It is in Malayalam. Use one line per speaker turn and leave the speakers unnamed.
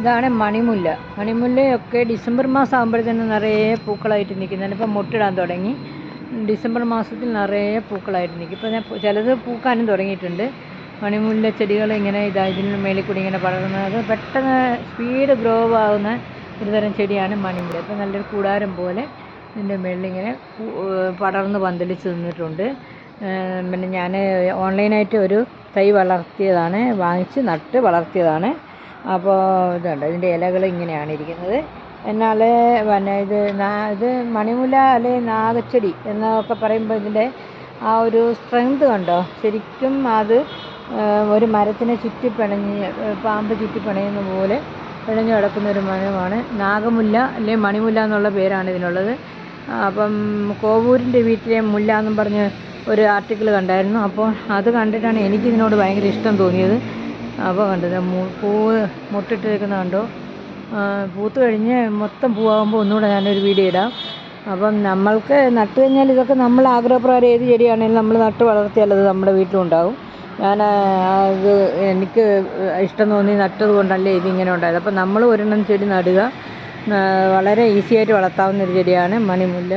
ഇതാണ് മണിമുല്ല. മണിമുല്ലയൊക്കെ ഡിസംബർ മാസം ആകുമ്പോഴത്തേനും നിറയെ പൂക്കളായിട്ട് നിൽക്കുന്നതാണ് ഇപ്പം മുട്ടിടാൻ തുടങ്ങി. ഡിസംബർ മാസത്തിൽ നിറയെ പൂക്കളായിട്ട് നിൽക്കും. ഇപ്പം ഞാൻ ചിലത് പൂക്കാനും തുടങ്ങിയിട്ടുണ്ട്. മണിമുല്ല ചെടികൾ ഇങ്ങനെ ഇതാ ഇതിന് മേളിൽ കൂടി ഇങ്ങനെ പടർന്നത് പെട്ടെന്ന് സ്പീഡ് ഗ്രോ ആവുന്ന ഒരുതരം ചെടിയാണ് മണിമുല്ല. ഇപ്പം നല്ലൊരു കൂടാരം പോലെ ഇതിന്റെ മേളിൽ ഇങ്ങനെ പടർന്ന് പന്തലിച്ച് നിന്നിട്ടുണ്ട്. പിന്നെ ഞാൻ ഓൺലൈനായിട്ട് ഒരു തൈ വളർത്തിയതാണ്. വാങ്ങിച്ച് നട്ട് വളർത്തിയതാണ്. അപ്പോൾ ഇതുണ്ട്. ഇതിന്റെ ഇലകൾ ഇങ്ങനെയാണ് ഇരിക്കുന്നത്. എന്നാൽ പിന്നെ ഇത് ഇത് മണിമുല അല്ലെങ്കിൽ നാഗച്ചെടി എന്നൊക്കെ പറയുമ്പോൾ ഇതിന്റെ ആ ഒരു സ്ട്രെങ്ത് കണ്ടോ? ശരിക്കും അത് ഒരു മരത്തിനെ ചുറ്റി പിണഞ്ഞ് പാമ്പ് ചുറ്റി പിണയുന്ന പോലെ പിണഞ്ഞു കിടക്കുന്ന ഒരു മരമാണ് നാഗമുല്ല അല്ലെങ്കിൽ മണിമുല്ല എന്നുള്ള പേരാണ് ഇതിനുള്ളത്. അപ്പം കോവൂരിന്റെ വീട്ടിലെ മുല്ല എന്നും പറഞ്ഞ് ഒരു ആർട്ടിക്കിൾ കണ്ടായിരുന്നു. അപ്പോൾ അത് കണ്ടിട്ടാണ് എനിക്ക് ഇതിനോട് ഭയങ്കര ഇഷ്ടം തോന്നിയത്. അപ്പോൾ കണ്ടത് പൂവ് മുട്ടിട്ട് കണ്ടു. പൂത്ത് കഴിഞ്ഞ് മൊത്തം പൂവാകുമ്പോൾ ഒന്നുകൂടെ ഞാനൊരു വീഡിയോ ഇടാം. അപ്പം നമ്മൾക്ക് നട്ട് കഴിഞ്ഞാൽ ഇതൊക്കെ നമ്മൾ ആഗ്രഹപ്രകാരം ഏത് ചെടിയാണെങ്കിലും നമ്മൾ നട്ട് വളർത്തിയാൽ അത് നമ്മുടെ വീട്ടിലും ഉണ്ടാവും ഞാൻ അത് എനിക്ക് ഇഷ്ടം തോന്നി നട്ടത് കൊണ്ടല്ലേ ഇതിങ്ങനെ ഉണ്ടായത്. അപ്പം നമ്മൾ ഒരെണ്ണം ചെടി നടുക. വളരെ ഈസിയായിട്ട് വളർത്താവുന്ന ഒരു ചെടിയാണ് മണിമുല്ല.